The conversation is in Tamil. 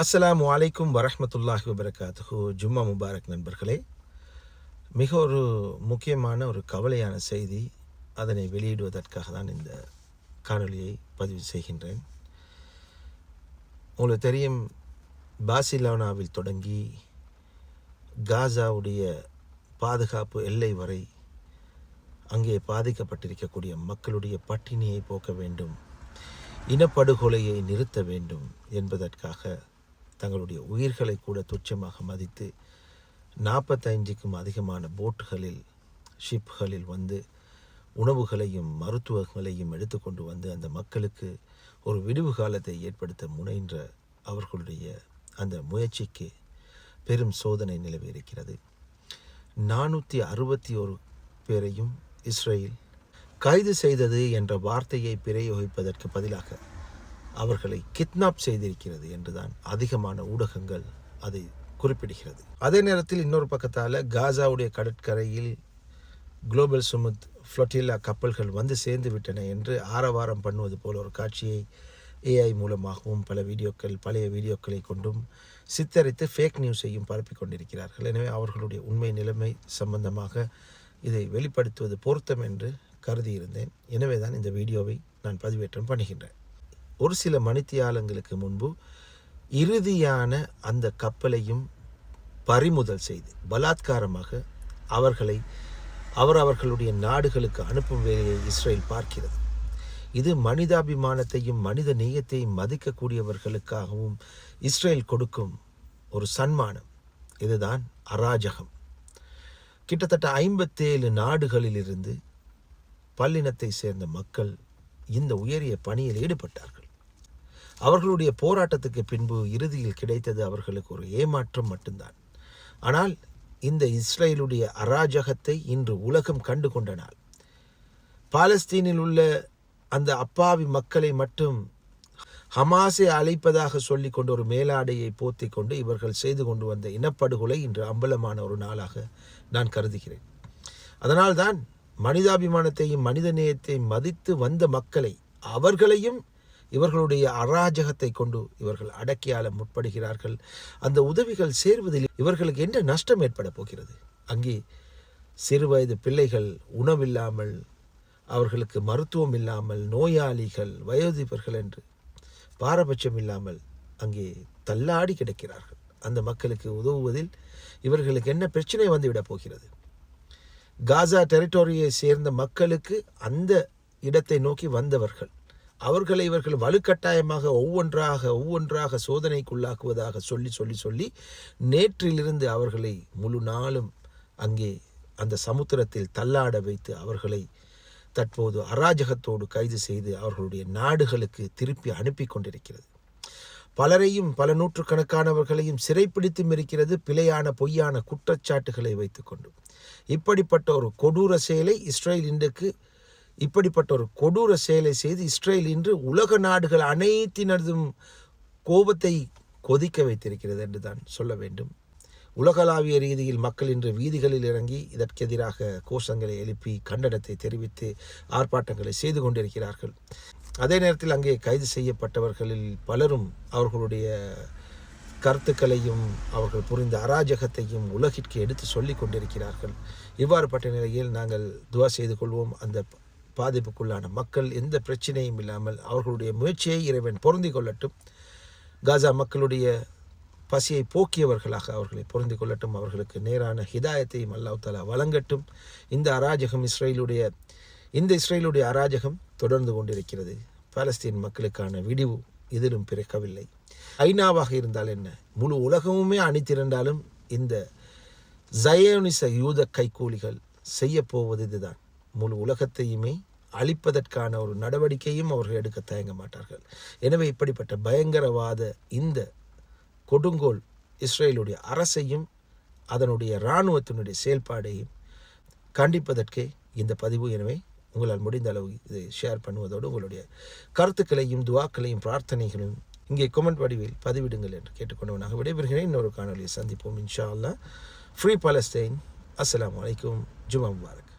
அஸ்ஸலாமு அலைக்கும் வரமத்துல்லாஹி வபரகாத்துஹு. ஜும்மா முபாரக் நண்பர்களே மிக ஒரு முக்கியமான ஒரு கவலையான செய்தி அதனை வெளியிடுவதற்காக தான் இந்த காணொளியை பதிவு செய்கின்றேன். உங்களுக்கு தெரியும் பாசிலோனாவில் தொடங்கி காசாவுடைய பாதுகாப்பு எல்லை வரை அங்கே பாதிக்கப்பட்டிருக்கக்கூடிய மக்களுடைய பட்டினியை போக்க வேண்டும் இனப்படுகொலையை நிறுத்த வேண்டும் என்பதற்காக தங்களுடைய உயிர்களை கூட துச்சமாக மதித்து நாற்பத்தைஞ்சுக்கும் அதிகமான போட்டுகளில் ஷிப்களில் வந்து உணவுகளையும் மருத்துவங்களையும் எடுத்துக்கொண்டு வந்து அந்த மக்களுக்கு ஒரு விடுவு காலத்தை ஏற்படுத்த முனைன்ற அவர்களுடைய அந்த முயற்சிக்கு பெரும் சோதனை நிலவி இருக்கிறது நானூற்றி அறுபத்தி ஒரு பேரையும் இஸ்ரேல் கைது செய்தது என்ற வார்த்தையை பிரயோகிப்பதற்கு பதிலாக அவர்களை கிட்னாப் செய்திருக்கிறது என்றுதான் அதிகமான ஊடகங்கள் அதை குறிப்பிடுகிறது. அதே நேரத்தில் இன்னொரு பக்கத்தால் காசாவுடைய கடற்கரையில் குளோபல் சுமத் ஃப்ளொட்டில்லா கப்பல்கள் வந்து சேர்ந்து விட்டன என்று ஆரவாரம் பண்ணுவது போல ஒரு காட்சியை ஏஐ மூலமாகவும் பல வீடியோக்கள் பழைய வீடியோக்களை கொண்டும் சித்தரித்து ஃபேக் நியூஸையும் பரப்பிக் கொண்டிருக்கிறார்கள். எனவே அவர்களுடைய உண்மை நிலைமை சம்பந்தமாக இதை வெளிப்படுத்துவது பொருத்தம் என்று கருதியிருந்தேன். எனவே தான் இந்த வீடியோவை நான் பதிவேற்றம் பண்ணுகின்றேன். ஒரு சில மணித்தியாலங்களுக்கு முன்பு இறுதியான அந்த கப்பலையும் பறிமுதல் செய்து பலாத்காரமாக அவர்களை அவர் அவர்களுடைய நாடுகளுக்கு அனுப்பும் வேலையை இஸ்ரேல் பார்க்கிறது. இது மனிதாபிமானத்தையும் மனித நேயத்தையும் மதிக்கக்கூடியவர்களுக்காகவும் இஸ்ரேல் கொடுக்கும் ஒரு சன்மானம். இதுதான் அராஜகம். கிட்டத்தட்ட ஐம்பத்தேழு நாடுகளிலிருந்து பல்லினத்தை சேர்ந்த மக்கள் இந்த உயரிய பணியில் ஈடுபட்டார்கள். அவர்களுடைய போராட்டத்துக்கு பின்பு இறுதியில் கிடைத்தது அவர்களுக்கு ஒரு ஏமாற்றம் மட்டும்தான். ஆனால் இந்த இஸ்ரேலுடைய அராஜகத்தை இன்று உலகம் கண்டு கொண்ட நாள் பாலஸ்தீனில் உள்ள அந்த அப்பாவி மக்களை மட்டும் ஹமாஸை அழைப்பதாக சொல்லி கொண்டு ஒரு மேலாடையை போத்தி கொண்டு இவர்கள் செய்து கொண்டு வந்த இனப்படுகொலை இன்று அம்பலமான ஒரு நாளாக நான் கருதுகிறேன். அதனால்தான் மனிதாபிமானத்தையும் மனித நேயத்தையும் மதித்து வந்த மக்களை அவர்களையும் இவர்களுடைய அராஜகத்தை கொண்டு இவர்கள் அடக்கியாள முற்படுகிறார்கள். அந்த உதவிகள் சேர்வதில் இவர்களுக்கு என்ன நஷ்டம் ஏற்பட போகிறது? அங்கே சிறுவயது பிள்ளைகள் உணவில்லாமல் அவர்களுக்கு மருத்துவம் இல்லாமல் நோயாளிகள் வயோதிபர்கள் என்று பாரபட்சம் இல்லாமல் அங்கே தள்ளாடி கிடக்கிறார்கள். அந்த மக்களுக்கு உதவுவதில் இவர்களுக்கு என்ன பிரச்சனை வந்துவிடப் போகிறது? காசா டெரிட்டோரியை சேர்ந்த மக்களுக்கு அந்த இடத்தை நோக்கி வந்தவர்கள் அவர்களை இவர்கள் வலுக்கட்டாயமாக ஒவ்வொன்றாக ஒவ்வொன்றாக சோதனைக்குள்ளாக்குவதாக சொல்லி சொல்லி சொல்லி நேற்றிலிருந்து அவர்களை முழு நாளும் அங்கே அந்த சமுத்திரத்தில் தள்ளாட வைத்து அவர்களை தற்போது அராஜகத்தோடு கைது செய்து அவர்களுடைய நாடுகளுக்கு திருப்பி அனுப்பி கொண்டிருக்கிறது. பலரையும் பல நூற்றுக்கணக்கானவர்களையும் சிறைப்பிடித்தும் இருக்கிறது பிழையான பொய்யான குற்றச்சாட்டுகளை வைத்துக்கொண்டு இப்படிப்பட்ட ஒரு கொடூர செயலை இஸ்ரேல் இன்றைக்கு இப்படிப்பட்ட ஒரு கொடூர செயலை செய்து இஸ்ரேல் இன்று உலக நாடுகள் அனைத்தினதும் கோபத்தை கொதிக்க வைத்திருக்கிறது என்று தான் சொல்ல வேண்டும். உலகளாவிய ரீதியில் மக்கள் இன்று வீதிகளில் இறங்கி இதற்கு எதிராக கோஷங்களை எழுப்பி கண்டனத்தை தெரிவித்து ஆர்ப்பாட்டங்களை செய்து கொண்டிருக்கிறார்கள். அதே நேரத்தில் அங்கே கைது செய்யப்பட்டவர்களில் பலரும் அவர்களுடைய கருத்துக்களையும் அவர்கள் புரிந்த அராஜகத்தையும் உலகிற்கு எடுத்து சொல்லி கொண்டிருக்கிறார்கள். இவ்வாறுபட்ட நிலையில் நாங்கள் துவா செய்து கொள்வோம். அந்த பாதிப்புக்குள்ளான மக்கள் எந்த பிரச்சனையும் இல்லாமல் அவர்களுடைய முயற்சியை இறைவன் பொருந்தி கொள்ளட்டும். காசா மக்களுடைய பசியை போக்கியவர்களாக அவர்களை பொருந்தி கொள்ளட்டும். அவர்களுக்கு நேரான ஹிதாயத்தையும் அல்லாஹ் தாலா வழங்கட்டும். இந்த அராஜகம் இஸ்ரேலுடைய இந்த இஸ்ரேலுடைய அராஜகம் தொடர்ந்து கொண்டிருக்கிறது. பாலஸ்தீன் மக்களுக்கான விடிவு இதிலும் பிறக்கவில்லை. ஐநாவாக இருந்தால் என்ன? முழு உலகமுமே அணித்திருந்தாலும் இந்த ஜயோனிச யூத கைக்கூலிகள் செய்ய போவது இதுதான். முழு உலகத்தையுமே அழிப்பதற்கான ஒரு நடவடிக்கையும் அவர்கள் எடுக்க தயங்க மாட்டார்கள். எனவே இப்படிப்பட்ட பயங்கரவாத இந்த கொடுங்கோல் இஸ்ரேலுடைய அரசையும் அதனுடைய இராணுவத்தினுடைய செயல்பாடையும் கண்டிப்பதற்கே இந்த பதிவு. எனவே உங்களால் முடிந்த அளவு இதை ஷேர் பண்ணுவதோடு உங்களுடைய கருத்துக்களையும் துவாக்களையும் பிரார்த்தனைகளையும் இங்கே கொமெண்ட் வடிவில் பதிவிடுங்கள் என்று கேட்டுக்கொண்டவனாக விடைபெறுகிறேன். இன்னொரு காணொலியை சந்திப்போம். இன்ஷா அல்லா ஃப்ரீ பாலஸ்தைன் அஸ்லாம் அலைக்கும் ஜுமா முபாரக்